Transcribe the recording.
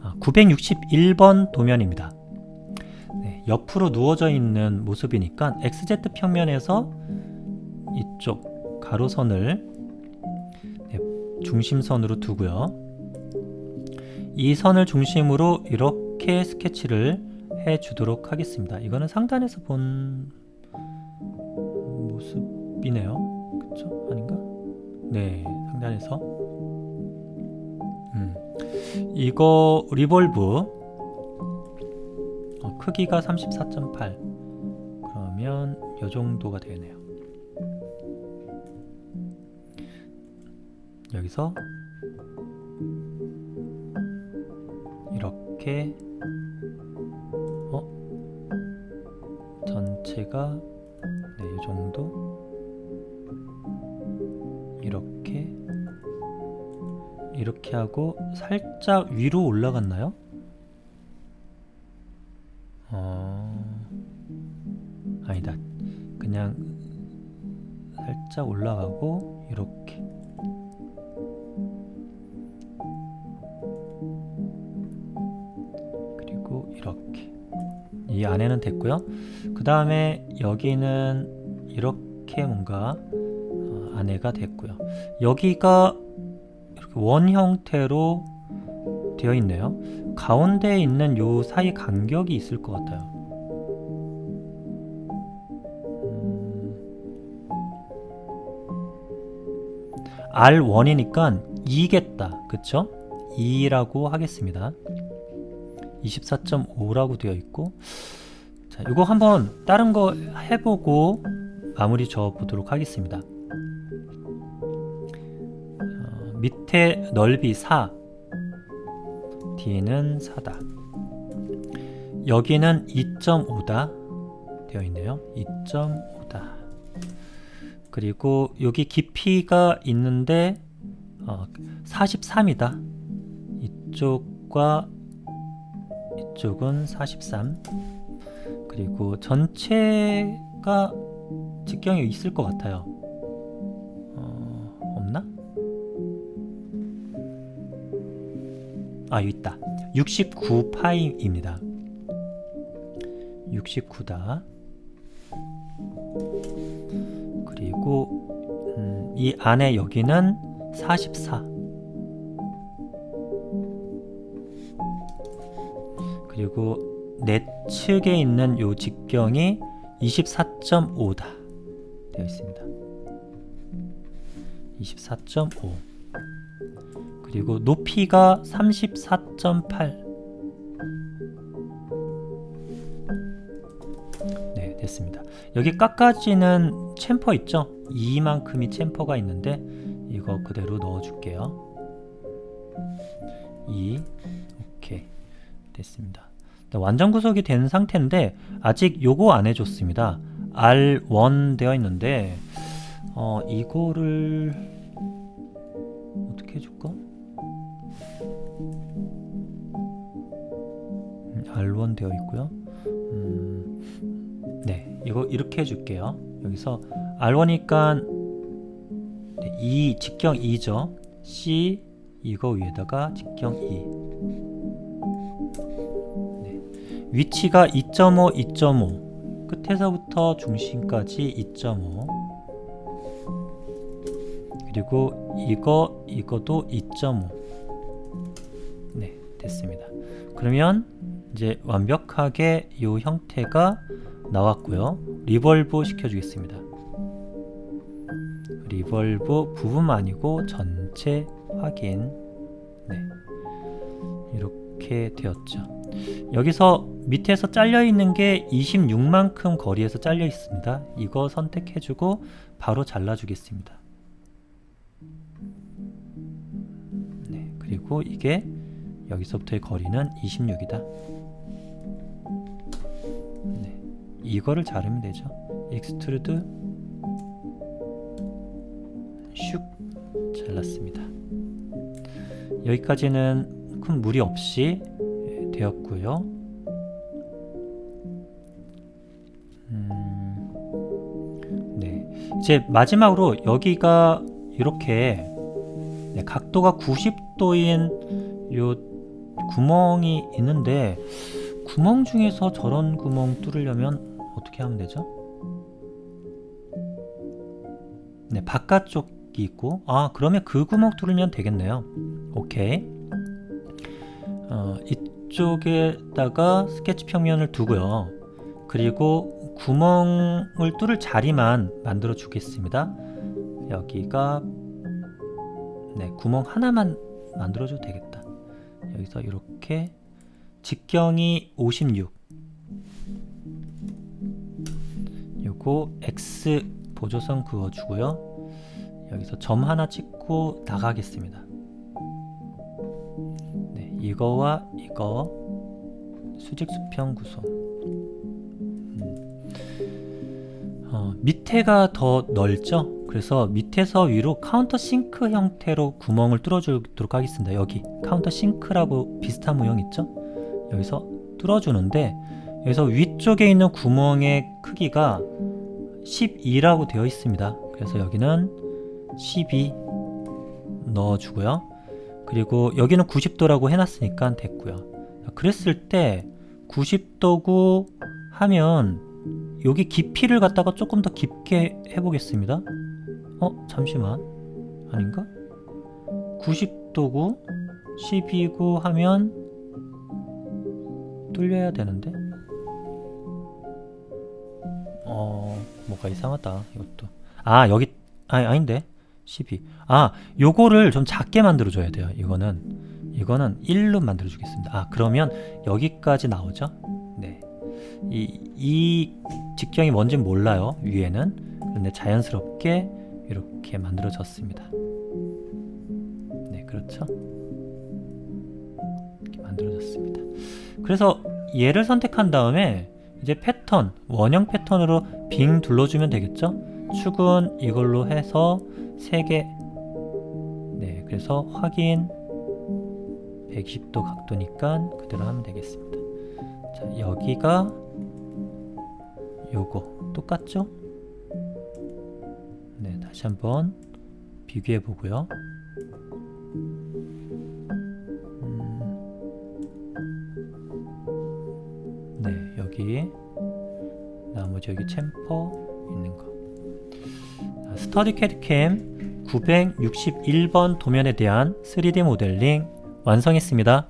아, 961번 도면입니다. 네, 옆으로 누워져 있는 모습이니까 XZ 평면에서 이쪽 가로선을 네, 중심선으로 두고요. 이 선을 중심으로 이렇게 스케치를 해 주도록 하겠습니다. 이거는 상단에서 본 모습이네요. 그쵸? 아닌가? 네, 상단에서. 음. 이거 리볼브 어, 크기가 34.8 그러면 요 정도가 되네요. 여기서 이렇게 어 전체가 네, 이 정도 이렇게 이렇게 하고 살짝 위로 올라갔나요? 어 아니다 그냥 살짝 올라가고 이렇게 그리고 이렇게 이 안에는 됐고요. 그 다음에 여기는 이렇게 뭔가 어, 안에가 됐고요. 여기가 원 형태로 되어 있네요. 가운데에 있는 요 사이 간격이 있을 것 같아요. 음, R1이니까 2겠다. 그쵸? 2라고 하겠습니다. 24.5라고 되어 있고 자, 이거 한번 다른 거 해보고 마무리 져 보도록 하겠습니다. 밑에 넓이 4 D는 4다. 여기는 2.5다 되어 있네요. 2.5다. 그리고 여기 깊이가 있는데 어, 43이다. 이쪽과 이쪽은 43 그리고 전체가 직경이 있을 것 같아요 아 여기 있다. 69파이입니다. 69다. 그리고 음, 이 안에 여기는 44 그리고 내 측에 있는 요 직경이 24.5다. 되어 있습니다. 24.5 그리고 높이가 34.8 네, 됐습니다. 여기 깎아지는 챔퍼 있죠? 이만큼이 챔퍼가 있는데 이거 그대로 넣어 줄게요. 2 오케이. 됐습니다. 완전 구속이 된 상태인데 아직 요거 안 해줬습니다. R1 되어 있는데 어 이거를 어떻게 해줄까? 음, R1 되어 있고요. 음, 네 이거 이렇게 해줄게요. 여기서 R1이니까 네, 이 직경 2죠. C 이거 위에다가 직경 2 위치가 2.5, 2.5 끝에서부터 중심까지 2.5 그리고 이거 이것도 2.5 네, 됐습니다. 그러면 이제 완벽하게 이 형태가 나왔고요. 리벌브 시켜주겠습니다. 리벌브 부분 아니고 전체 확인. 네, 이렇게 되었죠. 여기서 밑에서 잘려 있는 게 26만큼 거리에서 잘려 있습니다. 이거 선택해주고 바로 잘라주겠습니다. 네, 그리고 이게 여기서부터의 거리는 26이다. 이거를 자르면 되죠. 익스트루드 슉 잘랐습니다. 여기까지는 큰 무리 없이 되었고요. 음, 네. 이제 마지막으로 여기가 이렇게 네, 각도가 90도인 요 구멍이 있는데 구멍 중에서 저런 구멍 뚫으려면 어떻게 하면 되죠? 네, 바깥쪽이 있고 아 그러면 그 구멍 뚫으면 되겠네요. 오케이. 어, 이쪽에다가 스케치 평면을 두고요. 그리고 구멍을 뚫을 자리만 만들어 주겠습니다. 여기가 네 구멍 하나만 만들어 줘도 되겠다. 여기서 이렇게 직경이 56 요거 X 보조선 그어주고요. 여기서 점 하나 찍고 나가겠습니다. 네, 이거와 이거 수직 수평 구성. 음. 어, 밑에가 더 넓죠? 그래서 밑에서 위로 카운터 싱크 형태로 구멍을 뚫어주도록 하겠습니다. 여기 카운터 싱크라고 비슷한 모형 있죠? 여기서 뚫어주는데 여기서 위쪽에 있는 구멍의 크기가 12라고 되어 있습니다. 그래서 여기는 12 넣어주고요. 그리고 여기는 90도라고 해놨으니까 됐고요. 그랬을 때 90도고 하면 여기 깊이를 갖다가 조금 더 깊게 해보겠습니다. 어 잠시만 아닌가? 90도고 12고 하면 뚫려야 되는데 뭐가 이상하다 이것도 아 여기 아 아닌데 12. 아, 요거를 좀 작게 만들어 줘야 돼요. 이거는 이거는 1로 만들어 주겠습니다. 아, 그러면 여기까지 나오죠? 네. 이, 이 직경이 뭔진 몰라요. 위에는. 그런데 자연스럽게 이렇게 만들어졌습니다. 네, 그렇죠? 이렇게 만들어졌습니다. 그래서 얘를 선택한 다음에 이제 패턴, 원형 패턴으로 빙 둘러주면 되겠죠? 축은 이걸로 해서 3개. 네 그래서 확인. 120도 각도니까 그대로 하면 되겠습니다. 자 여기가 요거. 똑같죠? 네 다시 한번 비교해 보고요 여기 나머지 여기 챔퍼 있는 거 스터디 캐드캠 961번 도면에 대한 3D 모델링 완성했습니다.